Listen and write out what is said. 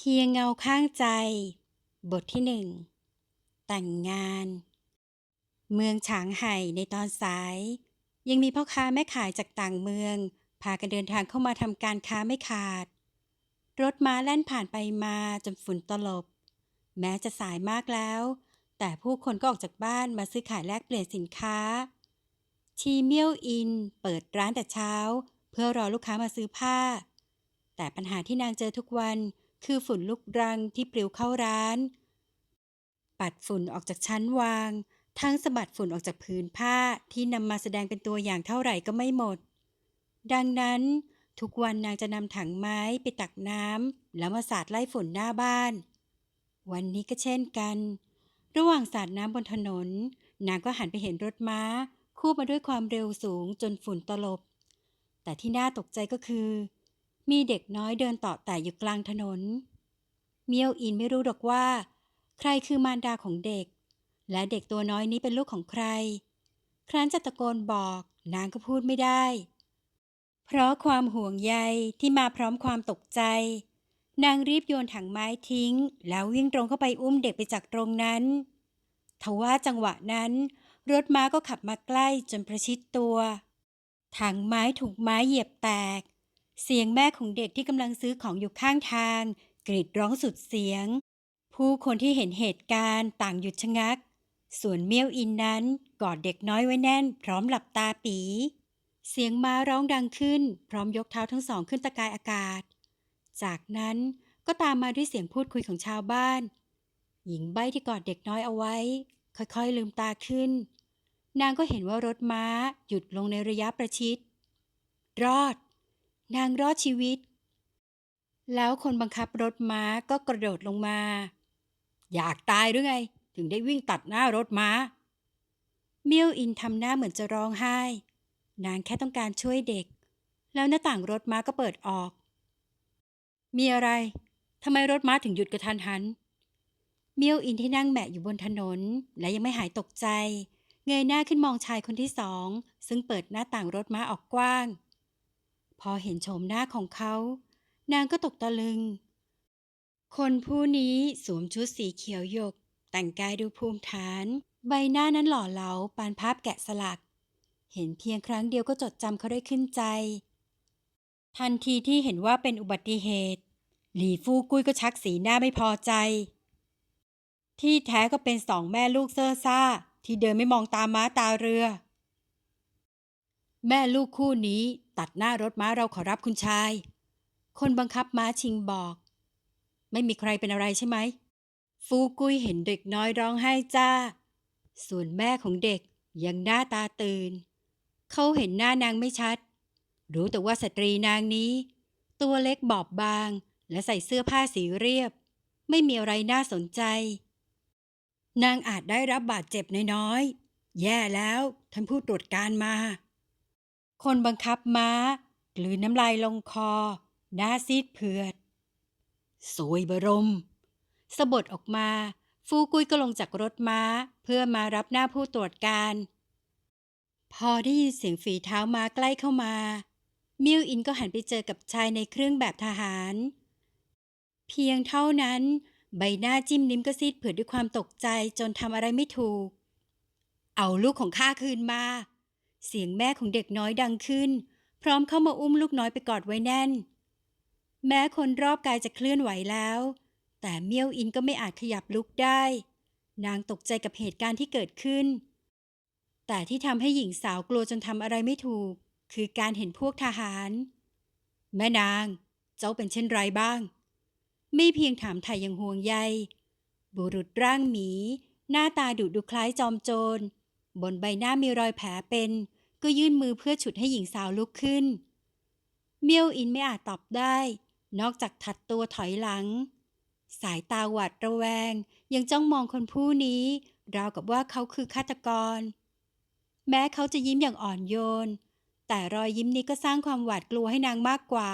เพียงเงาข้างใจ บทที่หนึ่ง แต่งงาน เมืองฉางไห่ในตอนสาย ยังมีพ่อค้าแม่ขายจากต่างเมือง พากันเดินทางเข้ามาทำการค้าไม่ขาด รถม้าแล่นผ่านไปมาจนฝุ่นตลบ แม้จะสายมากแล้ว แต่ผู้คนก็ออกจากบ้านมาซื้อขายแลกเปลี่ยนสินค้า ชีเมียวอินเปิดร้านแต่เช้า เพื่อรอลูกค้ามาซื้อผ้า แต่ปัญหาที่นางเจอทุกวัน คือฝุ่นลูกรังที่ปลิวเข้าร้าน ปัดฝุ่นออกจากชั้นวาง ทั้งสะบัดฝุ่นออกจากผืนผ้าที่นำมาแสดงเป็นตัวอย่างเท่าไหร่ก็ไม่หมด ดังนั้นทุกวันนางจะนำถังไม้ไปตักน้ำแล้วมาสาดไล่ฝุ่นหน้าบ้าน วันนี้ก็เช่นกัน ระหว่างสาดน้ำบนถนน นางก็หันไปเห็นรถม้า คู่มาด้วยความเร็วสูงจนฝุ่นตลบ แต่ที่น่าตกใจก็คือ มีเด็กน้อยเดินต่อแต่อยู่กลางถนน เมียวอินไม่รู้หรอกว่า ใครคือมารดาของเด็ก และเด็กตัวน้อยนี้เป็นลูกของใคร ครั้นจะตะโกนบอกนางก็พูดไม่ได้ เพราะความห่วงใยที่มาพร้อมความตกใจ นางรีบโยนถังไม้ทิ้ง แล้ววิ่งตรงเข้าไปอุ้มเด็กไปจากตรงนั้นทว่าจังหวะนั้น รถม้าก็ขับมาใกล้จนประชิดตัวถังไม้ถูกไม้เหยียบแตก เสียงแม่ของเด็กที่กำลังซื้อของอยู่ข้างทาง กรีดร้องสุดเสียง ผู้คนที่เห็นเหตุการณ์ต่างหยุดชะงัก ส่วนเมี่ยวอินนั้นกอดเด็กน้อยไว้แน่น พร้อมหลับตาปี เสียงม้าร้องดังขึ้น พร้อมยกเท้าทั้งสองขึ้นตะกายอากาศ จากนั้นก็ตามมาด้วยเสียงพูดคุยของชาวบ้าน หญิงใบ้ที่กอดเด็กน้อยเอาไว้ ค่อยๆลืมตาขึ้น นางก็เห็นว่ารถม้าหยุดลงในระยะประชิด รอด นางรอดชีวิต แล้วคนบังคับรถม้าก็กระโดดลงมา อยากตายหรือไง ถึงได้วิ่งตัดหน้ารถม้า เมียวอินทำหน้าเหมือนจะร้องไห้ นางแค่ต้องการช่วยเด็ก แล้วหน้าต่างรถม้าก็เปิดออก มีอะไรทำไมรถม้าถึงหยุดกระทันหัน เมียวอินที่นั่งแหมะอยู่บนถนน และยังไม่หายตกใจ เงยหน้าขึ้นมองชายคนที่สอง ซึ่งเปิดหน้าต่างรถม้าออกกว้าง พอเห็นโฉมหน้าของเขา นางก็ตกตะลึง คนผู้นี้สวมชุดสีเขียวหยก แต่งกายดูภูมิฐาน ใบหน้านั้นหล่อเหลาปานภาพแกะสลัก เห็นเพียงครั้งเดียวก็จดจำเขาได้ขึ้นใจ ทันทีที่เห็นว่าเป็นอุบัติเหตุ หลี่ฟู่กุ้ยก็ชักสีหน้าไม่พอใจ ที่แท้ก็เป็นสองแม่ลูกเซอร์ซ่า ที่เดินไม่มองตาม้าตาเรือ แม่ลูกคู่นี้ ตัดหน้ารถม้าเราขอรับคุณชาย คนบังคับม้าชิงบอก ไม่มีใครเป็นอะไรใช่ไหม ฟูกุยเห็นเด็กน้อยร้องไห้จ้า ส่วนแม่ของเด็กยังหน้าตาตื่น เขาเห็นหน้านางไม่ชัด รู้แต่ว่าสตรีนางนี้ ตัวเล็กบอบบาง และใส่เสื้อผ้าสีเรียบ ไม่มีอะไรน่าสนใจ นางอาจได้รับบาดเจ็บน้อยๆแย่แล้วท่านผู้ตรวจการมา คนบังคับม้ากลืนน้ำลายลงคอ หน้าซีดเผือด สวยบรม สะบดออกมา ฟูกุยก็ลงจากรถม้า เพื่อมารับหน้าผู้ตรวจการ พอได้ยินเสียงฝีเท้ามาใกล้เข้ามา มิวอินก็หันไปเจอกับชายในเครื่องแบบทหาร เพียงเท่านั้น ใบหน้าจิ้มลิ้มก็ซีดเผือดด้วยความตกใจจนทำอะไรไม่ถูก เอาลูกของข้าคืนมา เสียงแม่ของเด็กน้อยดังขึ้น พร้อมเข้ามาอุ้มลูกน้อยไปกอดไว้แน่น แม้คนรอบกายจะเคลื่อนไหวแล้ว แต่เมี่ยวอินก็ไม่อาจขยับลุกได้ นางตกใจกับเหตุการณ์ที่เกิดขึ้น แต่ที่ทำให้หญิงสาวกลัวจนทำอะไรไม่ถูก คือการเห็นพวกทหาร แม่นาง เจ้าเป็นเช่นไรบ้าง ไม่เพียงถามไถ่อย่างห่วงใย บุรุษร่างหมี หน้าตาดุดูคล้ายจอมโจร บนใบหน้ามีรอยแผลเป็น ก็ยื่นมือเพื่อฉุดให้หญิงสาวลุกขึ้น เมียวอินไม่อาจตอบได้ นอกจากถัดตัวถอยหลัง สายตาหวาดระแวง ยังจ้องมองคนผู้นี้ ราวกับว่าเขาคือฆาตกร แม้เขาจะยิ้มอย่างอ่อนโยน แต่รอยยิ้มนี้ก็สร้างความหวาดกลัวให้นางมากกว่า